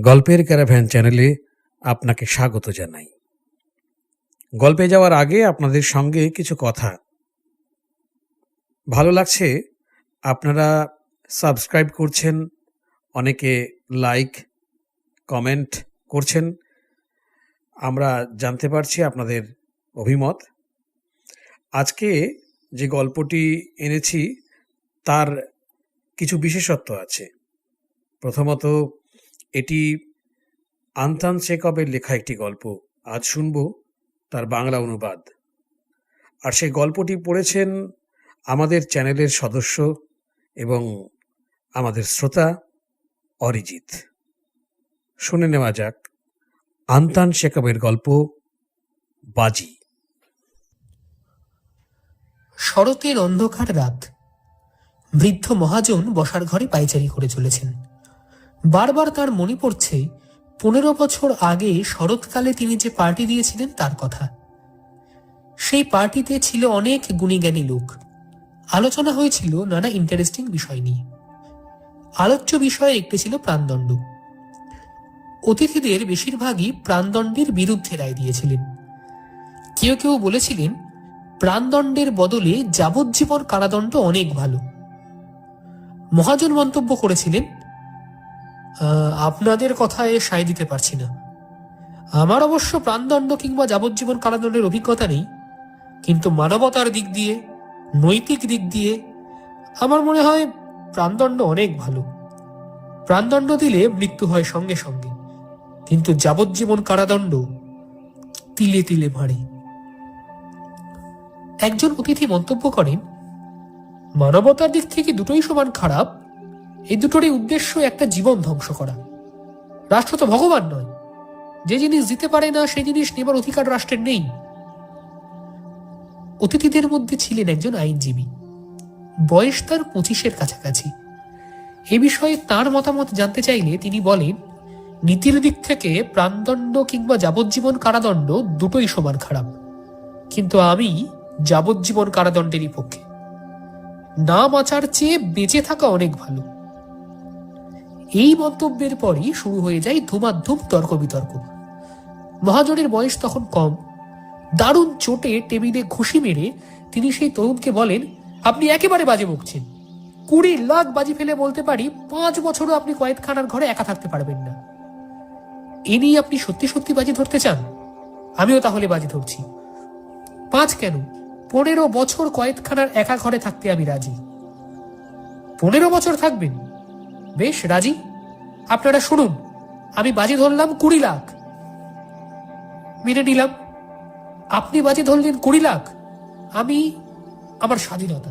গল্পের ক্যারাভ্যান চ্যানেলে আপনাকে স্বাগত জানাই। গল্পে যাওয়ার আগে আপনাদের সঙ্গে কিছু কথা। ভালো লাগছে? আপনারা সাবস্ক্রাইব করছেন, অনেকে লাইক, কমেন্ট করছেন। আমরা জানতে পারছি আপনাদের অভিমত। আজকে যে গল্পটি এনেছি, তার কিছু বিশেষত্ব আছে। প্রথমত এটি আন্তান চেকবের লেখা একটি গল্প। আজ শুনব তার বাংলা অনুবাদ। আর সেই গল্পটি পড়েছেন আমাদের চ্যানেলের সদস্য এবং আমাদের শ্রোতা অরিজিৎ। শুনে নেওয়া যাক আন্তান শেকবের গল্প বাজি। শরতের অন্ধকার রাত। বৃদ্ধ মহাজন বসার ঘরে পায়চারি করে চলেছেন। বারবার তার মনে পড়ছে পনেরো বছর আগে শরৎকালে তিনি যে পার্টি দিয়েছিলেন তার কথা। সেই পার্টিতে ছিল অনেক গুণীজ্ঞানী লোক। আলোচনা হয়েছিল নানা ইন্টারেস্টিং বিষয় নিয়ে। আলোচ্য বিষয়ে একটি ছিল প্রাণদণ্ড। অতিথিদের বেশিরভাগই প্রাণদণ্ডের বিরুদ্ধে রায় দিয়েছিলেন। কেউ কেউ বলেছিলেন প্রাণদণ্ডের বদলে যাবজ্জীবন কারাদণ্ড অনেক ভালো। মহাজন মন্তব্য করেছিলেন "আহ, আপনাদের কথায় সায় দিতে পারছি না। আমার অবশ্য প্রাণদণ্ড কিংবা যাবজ্জীবন কারাদণ্ডের অভিজ্ঞতা নেই, কিন্তু মানবতার দিক দিয়ে, নৈতিক দিক দিয়ে আমার মনে হয় প্রাণদণ্ড অনেক ভালো। প্রাণদণ্ড দিলে মৃত্যু হয় সঙ্গে সঙ্গে, কিন্তু যাবজ্জীবন কারাদণ্ড তিলে তিলে ভারী একজন অতিথি মন্তব্য করেন, মানবতার দিক থেকে দুটোই সমান খারাপ এই দুটোরই উদ্দেশ্য একটা জীবন ধ্বংস করা। রাষ্ট্র তো ভগবান নয়। যে জিনিস দিতে পারে না, সেই জিনিস নেবার অধিকার রাষ্ট্রের নেই। অতিথিদের মধ্যে ছিলেন একজন আইনজীবী। বয়স তার পঁচিশের কাছাকাছি। এ বিষয়ে তার মতামত জানতে চাইলে তিনি বলেন, নীতির দিক থেকে প্রাণদণ্ড কিংবা যাবজ্জীবন কারাদণ্ড দুটোই সমান খারাপ। কিন্তু আমি যাবজ্জীবন কারাদণ্ডেরই পক্ষে। না বাঁচার চেয়ে বেঁচে থাকা অনেক ভালো। এই মন্তব্যের পরই শুরু হয়ে যায় ধুমাধুম তর্ক বিতর্ক মহাজনের বয়স তখন কম। দারুণ চোটে টেবিলে ঘুষি মেরে তিনি সেই তরুণকে বলেন, আপনি একেবারে বাজে বকছেন। কুড়ি লাখ বাজি ফেলে বলতে পারি পাঁচ বছরও আপনি কয়েদখানার ঘরে একা থাকতে পারবেন না। এ নিয়ে আপনি সত্যি সত্যি বাজি ধরতে চান? আমিও তাহলে বাজি ধরছি। পাঁচ কেন? পনেরো বছর কয়েদখানার একা ঘরে থাকতে আমি রাজি। পনেরো বছর থাকবেন? বেশ, রাজি? আপনারা শুনুন, আমি বাজি ধরলাম কুড়ি লাখ। মেনে নিলাম। আপনি বাজি ধরলেন কুড়ি লাখ, আমি আমার স্বাধীনতা।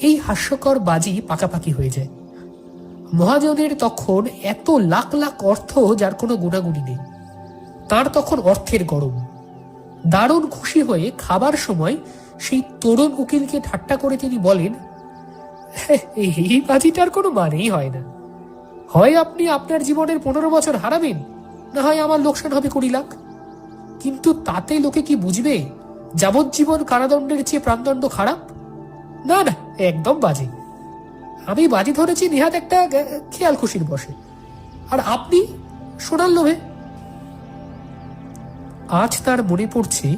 এই হাস্যকর বাজি পাকাপাকি হয়ে যায়। মহাজনের তখন এত লাখ লাখ অর্থ যার কোনো গুণাগুণি নেই। তার তখন অর্থের গরম। দারুণ খুশি হয়ে খাবার সময় সেই তরুণ উকিলকে ঠাট্টা করে তিনি বলেন এই বাজিটার কোনো মানেই হয় না। হয় আপনি আপনার জীবনের পনেরো বছর হারাবেন, না হয় আমার লোকসান হবে কুড়ি লাখ। কিন্তু তাতে লোকে কি বুঝবে যাবজ্জীবন কারাদণ্ডের চেয়ে প্রাণদণ্ড খারাপ? না না, একদম বাজে। আমি বাজি ধরেছি নিহাত একটা খেয়াল খুশির বসে আর আপনি? সোনার লোভে। আজ তার মনে পড়ছে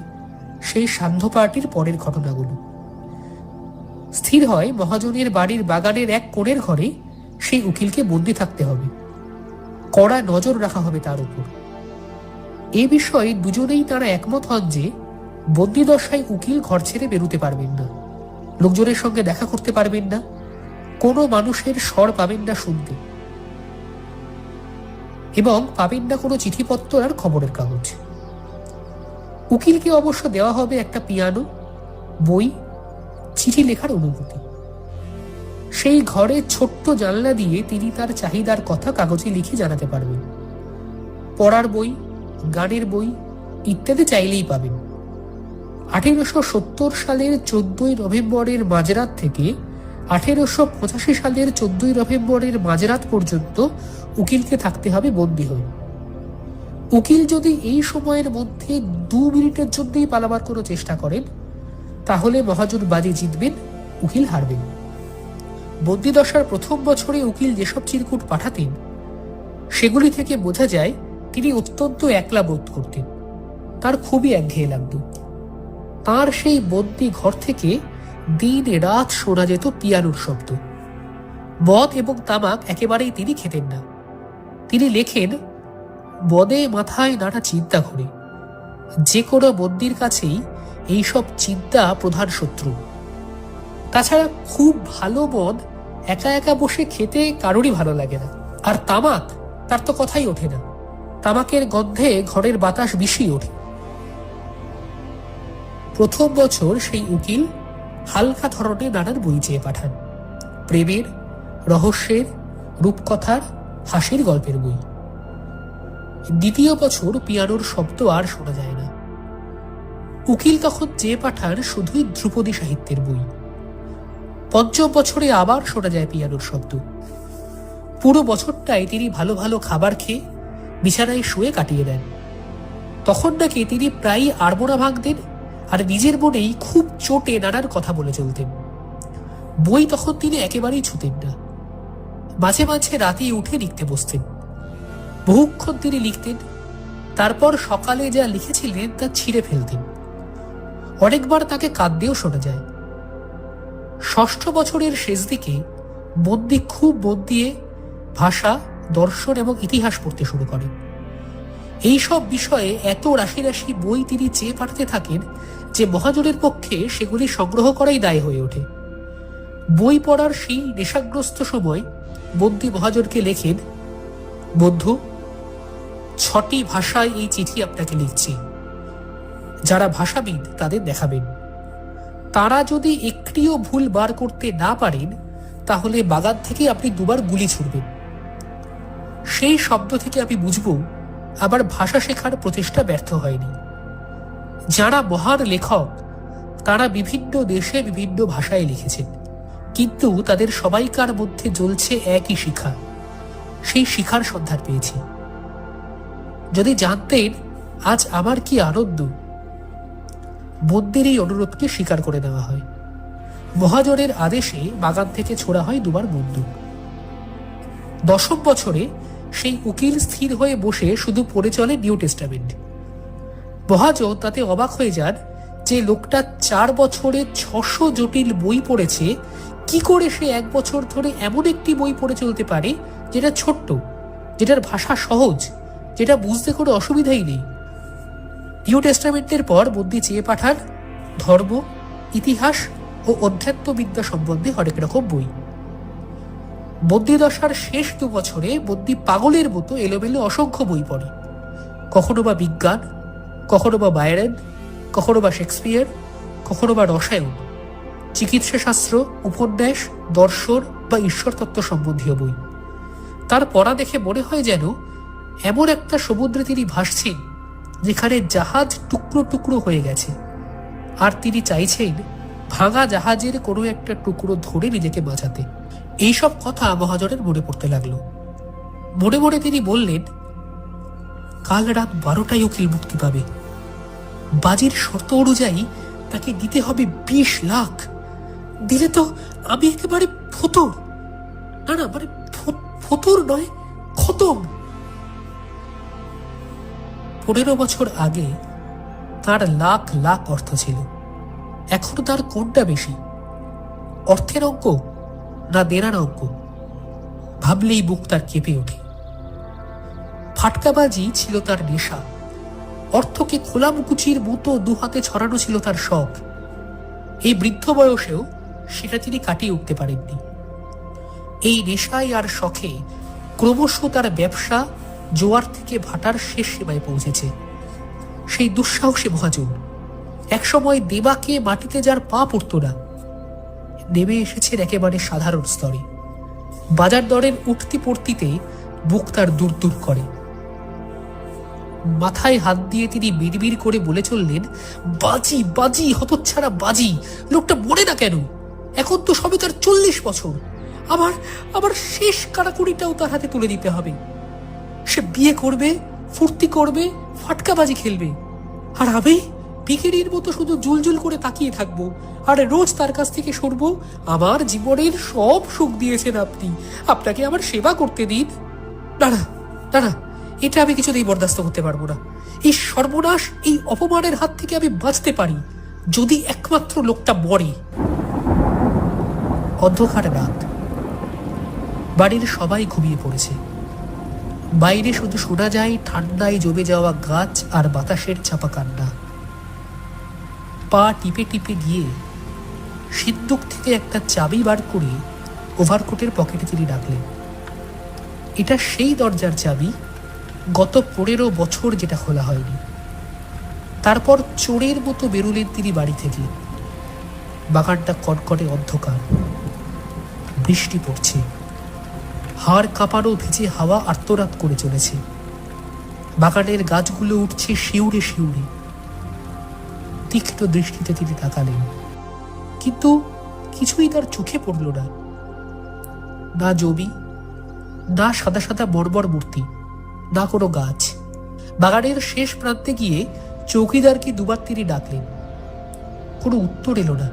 সেই সান্ধ্য পার্টির পরের ঘটনাগুলো। স্থির হয় মহাজনের বাড়ির বাগানের এক কোণের ঘরে, সেই উকিলকে বন্দি থাকতে হবে। কড়া নজর রাখা হবে তার উপর। এ বিষয়ে দুজনেই তারা একমত হন যে, বন্দিদশায় উকিল ঘর ছেড়ে বেরোতে পারবেন না। লোকজনের সঙ্গে দেখা করতে পারবেন না। কোনো মানুষের স্বর পাবেন না শুনতে। এবং পাবেন না কোনো চিঠিপত্র আর খবরের কাগজ। উকিলকে অবশ্য দেওয়া হবে একটা পিয়ানো, বই চিঠি লেখার অনুমতি সেই ঘরে ছোট্ট জানলা দিয়ে তিনি তার চাহিদার কথা কাগজে লিখে জানাতে পারবেন। পড়ার বই, গানের বই ইত্যাদি চাইলেই পাবেন। আঠেরোশো সত্তর সালের চোদ্দই নভেম্বরের মাঝরাত থেকে আঠেরোশো পঁচাশি সালের চোদ্দই নভেম্বরের মাঝরাত পর্যন্ত উকিলকে থাকতে হবে বন্দী হয়ে। উকিল যদি এই সময়ের মধ্যে দু মিনিটের জন্যই পালাবার কোনো চেষ্টা করেন তাহলে মহাজন বাজি জিতবেন, উকিল হারবেন। বন্দিদশার প্রথম বছরে উকিল যেসব চিরকুট পাঠাতেন, সেগুলি থেকে বোঝা যায় তিনি অত্যন্ত একলা বোধ করতেন। তার খুবই একঘেয়ে লাগতো। তার সেই বন্দি ঘর থেকে দিন রাত শোনা যেত পিয়ানোর শব্দ। মদ এবং তামাক একেবারেই তিনি খেতেন না। তিনি লেখেন মদে মাথায় নানা চিন্তা ঘুরে। যে কোনো বন্দির কাছেই এইসব চিন্তা প্রধান শত্রু। তাছাড়া খুব ভালো মদ একা একা বসে খেতে কারোরই ভালো লাগে না। আর তামাক, তার তো কথাই ওঠে না। তামাকের গন্ধে ঘরের বাতাস বিষিয়ে ওঠে। প্রথম বছর সেই উকিল হালকা ধরনের নানান বই চেয়ে পাঠান। প্রেমের, রহস্যের, রূপকথার, হাসির গল্পের বই। দ্বিতীয় বছর পিয়ানোর শব্দ আর শোনা যায় উকিল তখন চেয়ে পাঠান শুধুই ধ্রুপদী সাহিত্যের বই। পঞ্চম বছরে আবার শোনা যায় পিয়ানোর শব্দ। পুরো বছরটাই তিনি ভালো ভালো খাবার খেয়ে বিছানায় শুয়ে কাটিয়ে দেন। তখন নাকি তিনি প্রায়ই আড়মোড়া ভাঙতেন আর নিজের মনেই খুব চোটে নানার কথা বলে চলতেন। বই তখন তিনি একেবারেই ছুতেন না। মাঝে মাঝে রাতে উঠে লিখতে বসতেন। বহুক্ষণ তিনি লিখতেন, তারপর সকালে যা লিখেছিলেন তা ছিঁড়ে ফেলতেন। অনেকবার তাকে কাঁদ দিয়েও শোনা যায়। ষষ্ঠ বছরের শেষ দিকে বন্দি খুব মন দিয়ে ভাষা, দর্শন এবং ইতিহাস পড়তে শুরু করেন এই সব বিষয়ে এত রাশি রাশি বই তিনি চেয়ে পাঠাতে থাকেন যে মহাজনের পক্ষে সেগুলি সংগ্রহ করাই দায় হয়ে ওঠে। বই পড়ার সেই নেশাগ্রস্ত সময় বন্দি মহাজনকে লেখেন, বন্ধু, ছটি ভাষায় এই চিঠি আপনাকে লিখছি। যারা ভাষাবিদ তাদের দেখাবেন। তারা যদি একটিও ভুল বার করতে না পারেন, তাহলে বাগান থেকে আপনি দুবার গুলি ছুড়বেন। সেই শব্দ থেকে আমি বুঝব, আবার ভাষা শেখার প্রচেষ্টা ব্যর্থ হয়নি। যারা মহান লেখক, তারা বিভিন্ন দেশে বিভিন্ন ভাষায় লিখেছেন, কিন্তু তাদের সবাইকার মধ্যে জ্বলছে একই শিখা। সেই শিখার সন্ধান পেয়েছি। যদি জানতেন, আজ আমার কি আনন্দ। বন্দির এই অনুরোধকে স্বীকার করে নেওয়া হয়। মহাজনের আদেশে বাগান থেকে ছোড়া হয় দুবার বন্দুক। দশম বছরে সেই উকিল স্থির হয়ে বসে শুধু পড়ে চলে নিউ টেস্টামেন্ট। মহাজন তাতে অবাক হয়ে যান যে লোকটা চার বছরে ছশো জটিল বই পড়েছে, কি করে সে এক বছর ধরে এমন একটি বই পড়ে চলতে পারে যেটা ছোট্ট, যেটার ভাষা সহজ, যেটা বুঝতে কোনো অসুবিধাই নেই। নিউ টেস্টামেন্টের পর বন্দি চেয়ে পাঠান, ধর্ম, ইতিহাস ও অধ্যাত্মবিদ্যা সম্বন্ধে হরেক রকম বই। বন্দি দশার শেষ দু বছরে বন্দি পাগলের মতো এলোমেলো অসংখ্য বই পড়ে। কখনো বা বিজ্ঞান, কখনো বা বায়রেন কখনো বা শেক্সপিয়ার, কখনো বা রসায়ন। চিকিৎসাশাস্ত্র, উপন্যাস, দর্শন বা ঈশ্বরতত্ত্ব সম্বন্ধীয় বই। তার পড়া দেখে মনে হয় যেন এমন একটা সমুদ্রে তিনি ভাসছেন। যেখানে জাহাজ টুকরো টুকরো হয়ে গেছে। আর তিনি চাইছেন ভাঙা জাহাজের কোনো একটা টুকরো ধরে নিজেকে বাঁচাতে। এইসব কথা মহাজনের মনে পড়তে লাগল। মনে মনে তিনি বললেন, কাল রাত বারোটায় উকিল মুক্তি পাবে। বাজির শর্ত অনুযায়ী তাকে দিতে হবে বিশ লাখ। দিলে তো আমি একেবারে ফতর। না না মানে ফতর নয়, খতম। পনেরো বছর আগে তার লাখ লাখ অর্থ ছিল। এখন তার কোনটা বেশি? অর্থের অঙ্ক না দেনার অঙ্ক? ভাবলেই বুক তার কেঁপে ওঠে। ফাটকাবাজি ছিল তার নেশা। অর্থকে খোলামুকুচির মতো দুহাতে ছড়ানো ছিল তার শখ। এই বৃদ্ধ বয়সেও সেটা তিনি কাটিয়ে উঠতে পারেননি। এই নেশায় আর শখে ক্রমশ তার ব্যবসা জোয়ার থেকে ভাটার শেষ সীমায় পৌঁছেছে। সেই দুঃসাহসী মহাজন, একসময় দেবাকে মাটিতে যার পা পড়তো না, নেমে এসেছেন একেবারে সাধারণ স্তরে। বাজার দরের উঠতি পড়তিতে বুক তার দূর দূর করে। মাথায় হাত দিয়ে তিনি বিড়বিড় করে বলে চললেন, বাজি বাজি, হতচ্ছাড়া বাজি, লোকটা মরে না কেন? এখন তো সবে তার চল্লিশ বছর। আমার আবার শেষ কারাকুড়িটাও তার হাতে তুলে দিতে হবে। সে বিয়ে করবে, ফুর্তি করবে, ফাটকাবাজি খেলবে। আর আমি ভিখিরির মতো শুধু জুলজুল করে তাকিয়ে থাকব, আর রোজ তার কাছ থেকে সরবো, আমার জীবনের সব সুখ দিয়েছেন আপনি। আপনাকে আমার সেবা করতে দিন। না না এটা আমি কিছুতেই বরদাস্ত করতে পারব না। এই সর্বনাশ, এই অপমানের হাত থেকে আমি বাঁচতে পারি, যদি একমাত্র লোকটা মরে। অন্ধকার রাত। বাড়ির সবাই ঘুমিয়ে পড়েছে। বাইরে শুধু শোনা যায় ঠান্ডায় জমে যাওয়া গাছ আর বাতাসের চাপা কান্না পা টিপে টিপে গিয়ে সিন্দুক থেকে একটা চাবি বার করে ওভারকোটের পকেটে তিনি রাখলেন। এটা সেই দরজার চাবি, গত পনেরো বছর যেটা খোলা হয়নি। তারপর চোরের মতো বেরোলেন তিনি বাড়ি থেকে। বাগানটা কটকটে অন্ধকার, বৃষ্টি পড়ছে। হাড় কাঁপানো ভিজে হাওয়া আত্মরাত করে চলেছে। বাগানের গাছগুলো উঠছে শিউরে শিউরে। তীক্ষ্ণ দৃষ্টিতে তিনি তাকালেন। কিন্তু কিছুই তার চোখে পড়ল না। না জমি, না সাদা সাদা বর্বর মূর্তি, না কোনো গাছ। বাগানের শেষ প্রান্তে গিয়ে চৌকিদারকে দুবার তিনি ডাকলেন। কোনো উত্তর এলো না।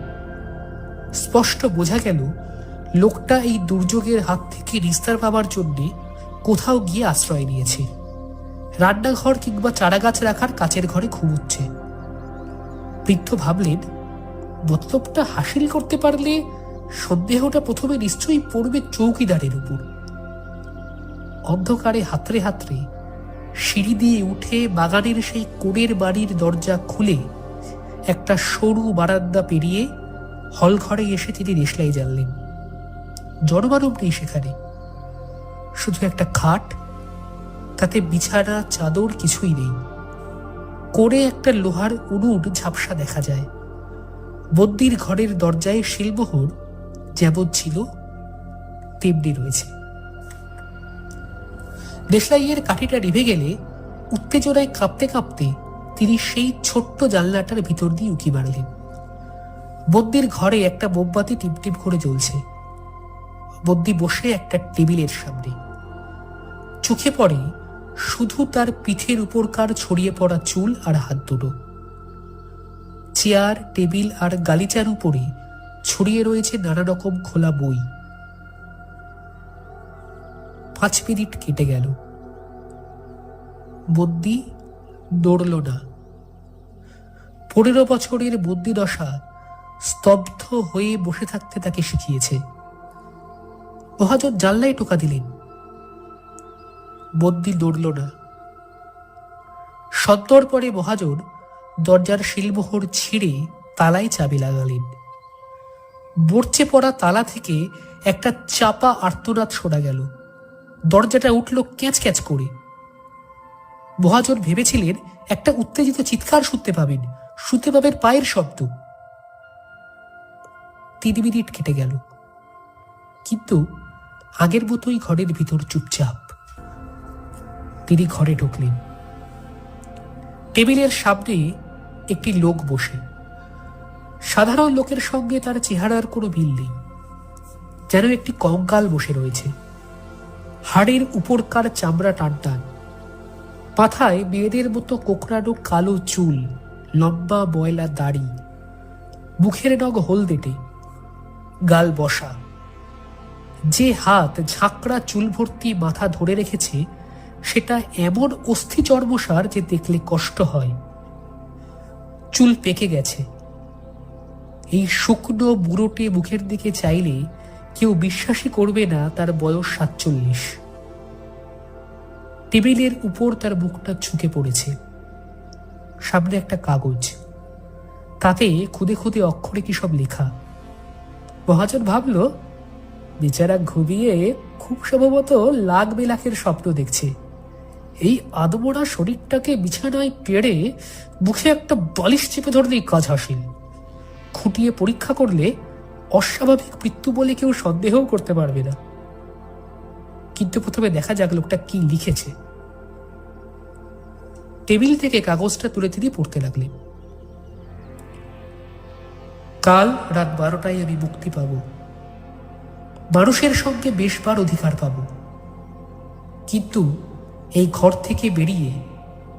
স্পষ্ট বোঝা গেল লোকটা এই দুর্যোগের হাত থেকে নিস্তার পাবার জন্যে কোথাও গিয়ে আশ্রয় নিয়েছে। রান্নাঘর কিংবা চারাগাছ রাখার কাচের ঘরে ঘুমুচ্ছে। বৃদ্ধ ভাবলেন, মতলবটা হাসিল করতে পারলে সন্দেহটা প্রথমে নিশ্চয়ই পড়বে চৌকিদারের উপর। অন্ধকারে হাতরে হাতরে সিঁড়ি দিয়ে উঠে বাগানের সেই কোণের বাড়ির দরজা খুলে একটা সরু বারান্দা পেরিয়ে হলঘরে এসে তিনি দেশলাই জানলেন জনমানব নেই সেখানে। শুধু একটা খাট, তাতে বিছানা, চাদর কিছুই নেই। কোণে একটা লোহার উনুন ঝাপসা দেখা যায়। বন্দির ঘরের দরজায় শিলমোহর যেমন ছিল, তেমনি রয়েছে। দেশলাইয়ের কাঠিটা নিভে গেলে উত্তেজনায় কাঁপতে কাঁপতে তিনি সেই ছোট্ট জানলাটার ভিতর দিয়ে উঁকি মারলেন। বন্দির ঘরে একটা মোমবাতি টিপটিপ করে জ্বলছে। বন্দি বসে একটা টেবিলের সামনে। চোখে পড়ে শুধু তার পিঠের উপরকার ছড়িয়ে পড়া চুল আর হাত দুটো। চেয়ার, টেবিল আর গালিচার উপরে ছড়িয়ে রয়েছে নানা রকম খোলা বই। পাঁচ মিনিট কেটে গেল। বদ্যি দৌড়ল না। পনেরো বছরের বন্দি দশা স্তব্ধ হয়ে বসে থাকতে তাকে শিখিয়েছে। মহাজন জানলায় টোকা দিলেন। বদ্যি দৌড়ল না। সত্তর পরে মহাজন দরজার শিলমোহর ছিঁড়ে তালায় চাবি লাগালেন। বর্চে পড়া তালা থেকে একটা চাপা আর্তনাদ শোনা গেল। দরজাটা উঠল ক্যাঁচ ক্যাঁচ করে। মহাজন ভেবেছিলেন একটা উত্তেজিত চিৎকার শুনতে পাবেন শুনতে পাবেন পায়ের শব্দ। তিন মিনিট কেটে গেল। কিন্তু আগের মতোই ঘরের ভিতর চুপচাপ। তিনি ঘরে ঢুকলেন। টেবিলের সামনে একটি লোক বসে। সাধারণ লোকের সঙ্গে তার চেহারার কোনো মিল নেই। যেন একটি কঙ্কাল বসে রয়েছে। হাড়ের উপরকার চামড়া টান টান মাথায় মেয়েদের মতো কোকড়ানো কালো চুল, লম্বা ময়লা দাড়ি, মুখের নগ হলদেটে, গাল বসা। যে হাত ঝাঁকড়া চুল ভর্তি মাথা ধরে রেখেছে, সেটা এমন অস্থি চর্মসার যে দেখলে কষ্ট হয়। চুল পেকে গেছে। এই শুকনো বুড়োটে মুখের দিকে চাইলে কেউ বিশ্বাসই করবে না তার বয়স সাতচল্লিশ। টেবিলের উপর তার মুখটা ঝুঁকে পড়েছে। সামনে একটা কাগজ। তাতে খুদে খুদে অক্ষরে কি সব লেখা। মহাজন ভাবল বেচারা ঘুমিয়ে খুব সম্ভবত লাখ বেলাখের স্বপ্ন দেখছে। এই আদমোড়া শরীরটাকে বিছানায় পেড়ে মুখে একটা বালিশ চেপে ধরলেই কাজ হাসিল। খুঁটিয়ে পরীক্ষা করলে অস্বাভাবিক মৃত্যু বলে কেউ সন্দেহও করতে পারবে না। কিন্তু প্রথমে দেখা যাক লোকটা কি লিখেছে। টেবিল থেকে কাগজটা তুলে তিনি পড়তে লাগলেন। কাল রাত বারোটায় আমি মুক্তি পাব। মানুষের সঙ্গে বেশবার অধিকার পাব। কিন্তু এই ঘর থেকে বেরিয়ে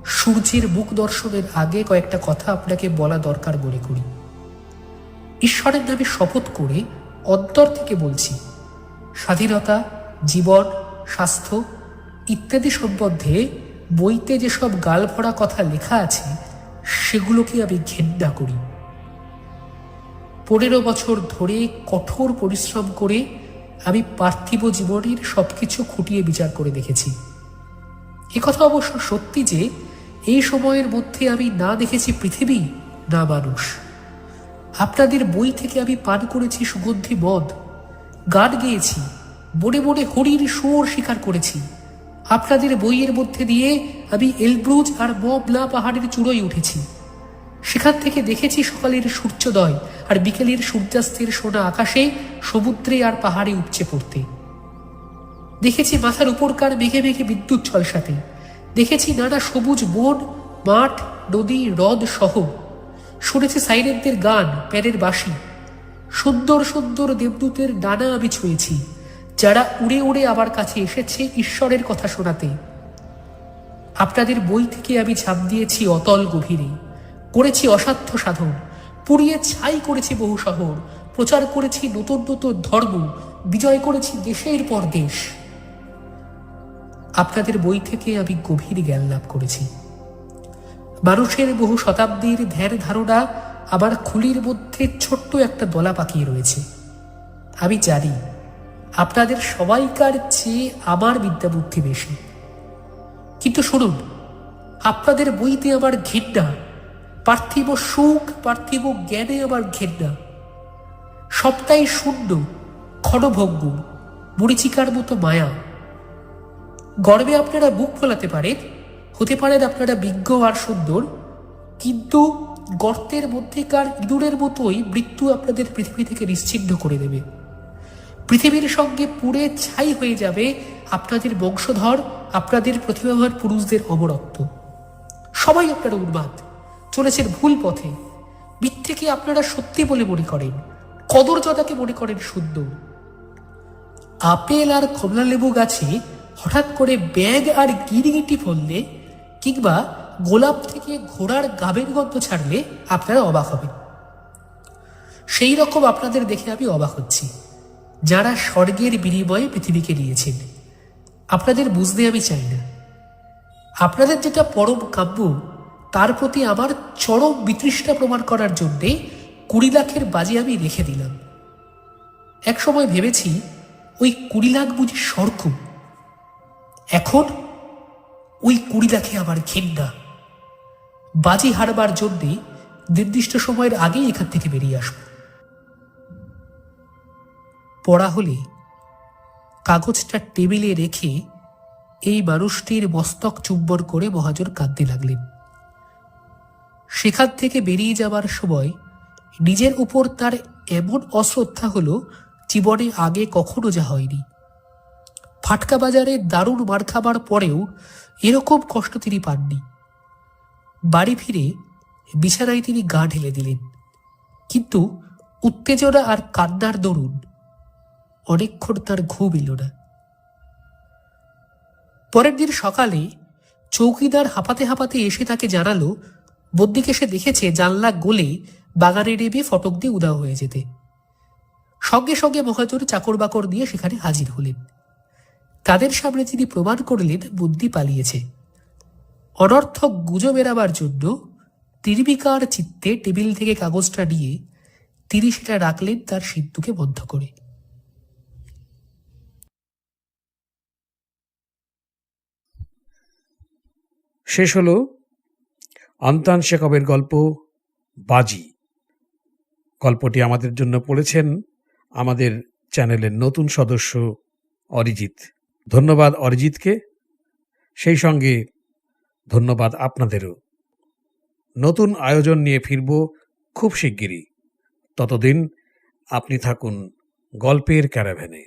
সূর্যের মুখ দর্শনের আগে কয়েকটা কথা আপনাকে বলা দরকার মনে করি। ঈশ্বরের নামে শপথ করে অন্তর থেকে বলছি, স্বাধীনতা, জীবন, স্বাস্থ্য ইত্যাদি সম্বন্ধে বইতে যেসব গালভরা কথা লেখা আছে, সেগুলোকে আমি ঘেন্না করি। পনেরো বছর ধরে কঠোর পরিশ্রম করে আমি পার্থিব জীবনের সবকিছু খুঁটিয়ে বিচার করে দেখেছি। কথা অবশ্য সত্যি যে, এই সময়ের মধ্যে আমি না দেখেছি পৃথিবী, না মানুষ। আপনাদের বই থেকে আমি পান করেছি সুগন্ধি মদ, গান গেয়েছি বনে বনে হরির সুর শিকার করেছি। আপনাদের বইয়ের মধ্যে দিয়ে আমি এলব্রুজ আর মবলা পাহাড়ের চূড়োয় উঠেছি। সেখান থেকে দেখেছি সকালের সূর্যোদয় আর বিকেলের সূর্যাস্তের সোনা আকাশে সমুদ্রে আর পাহাড়ে উপচে পড়তে। দেখেছি মাথার উপরকার মেঘে মেঘে বিদ্যুৎ ছলসাতে। দেখেছি নানা সবুজ বন, মাঠ, নদী, হ্রদ সহ। শুনেছি সাইরেনদের গান, প্যারের বাঁশি। সুন্দর সুন্দর দেবদূতের ডানা আমি ছুঁয়েছি, যারা উড়ে উড়ে আমার কাছে এসেছে ঈশ্বরের কথা শোনাতে। আপনাদের বই থেকে আমি ঝাঁপ দিয়েছি অতল গভীরে। করেছি অসাধ্য সাধন, পুড়িয়ে ছাই করেছি বহু শহর, প্রচার করেছি নতুন নতুন ধর্ম, বিজয় করেছি দেশের পর দেশ। আপনাদের বই থেকে আমি গভীর জ্ঞান লাভ করেছি। মানুষের বহু শতাব্দীর ধ্যান ধারণা আমার খুলির মধ্যে ছোট্ট একটা দলা পাকিয়ে রয়েছে। আমি জানি, আপনাদের সবাইকার চেয়ে আমার বিদ্যা বুদ্ধি বেশি। কিন্তু শুনুন, আপনাদের বইতে আমার ঘেন্না পার্থিব সুখ, পার্থিব জ্ঞানে আমার ঘেন্না। সবটাই শূন্য, ক্ষণভঙ্গ মরিচিকার মতো মায়া। গর্বে আপনারা বুক ফোলাতে পারেন, হতে পারেন আপনারা বিজ্ঞ আর সুন্দর, কিন্তু গর্তের মধ্যেকার ইঁদুরের মতোই মৃত্যু আপনাদের পৃথিবী থেকে নিশ্চিহ্ন করে দেবে। পৃথিবীর সঙ্গে পুড়ে ছাই হয়ে যাবে আপনাদের বংশধর, আপনাদের প্রতিভাবান পুরুষদের অমরত্ব। সবাই আপনারা উন্মাদ। চলেছেন ভুল পথে। মিথ্যেকে আপনারা সত্যি বলে মনে করেন কদরজদাকে মনে করেন সুন্দর আপেল আর কমলালেবু গাছে হঠাৎ করে ব্যাগ আর গিরগিটি ফললে কিংবা গোলাপ থেকে ঘোড়ার গাবের গন্ধ ছাড়লে আপনারা অবাক হবেন। সেই রকম আপনাদের দেখে আমি অবাক হচ্ছি, যারা স্বর্গের বিনিময়ে পৃথিবীকে নিয়েছেন। আপনাদের বুঝতে আমি চাই না। আপনাদের যেটা পরম কাব্য তার প্রতি আমার চরম বিতৃষ্ণা প্রমাণ করার জন্যে কুড়ি লাখের বাজি আমি রেখে দিলাম। এক সময় ভেবেছি ওই কুড়ি লাখ বুঝি স্বর্গ। এখন ওই কুড়ি লাখে আমার ঘেন্না। বাজি হারবার জন্যে নির্দিষ্ট সময়ের আগেই এখান থেকে বেরিয়ে আসব। পড়া হলে কাগজটা টেবিলে রেখে এই মানুষটির মস্তক চুম্বন করে মহাজন কাঁদতে লাগলেন। সেখান থেকে বেরিয়ে যাবার সময় নিজের উপর তার এমন অশ্রদ্ধা হলো জীবনে আগে কখনো যা হয়নি। ফাটকা বাজারে দারুণ মার খাবার পরেও এরকম কষ্ট তিনি পাননি। বাড়ি ফিরে বিছানায় তিনি গা ঢেলে দিলেন। কিন্তু উত্তেজনা আর কান্নার দরুন অনেকক্ষণ তার ঘুম এলো না। পরের দিন সকালে চৌকিদার হাঁপাতে হাঁপাতে এসে তাকে জানালো বদ্যিকে সে দেখেছে জানলা গলে বাগানে নেমে ফটক দিয়ে উদাও হয়ে যেতে। সঙ্গে সঙ্গে মহাজন চাকর বাকর দিয়ে সেখানে হাজির হলেন। তাদের সামনে তিনি প্রমাণ করলেন বুদ্ধি পালিয়েছে। অনর্থক গুজব এড়াবার জন্য নির্বিকার চিত্তে টেবিল থেকে কাগজটা নিয়ে তিনি সেটা রাখলেন তার সিদ্ধুকে বন্ধ করে। শেষ হলো আন্তান শেখবের গল্প, বাজি। গল্পটি আমাদের জন্য পড়েছেন আমাদের চ্যানেলের নতুন সদস্য অরিজিৎ। ধন্যবাদ অরিজিৎকে। সেই সঙ্গে ধন্যবাদ আপনাদেরও। নতুন আয়োজন নিয়ে ফিরব খুব শিগগিরই। ততদিন আপনি থাকুন গল্পের ক্যারাভ্যানে।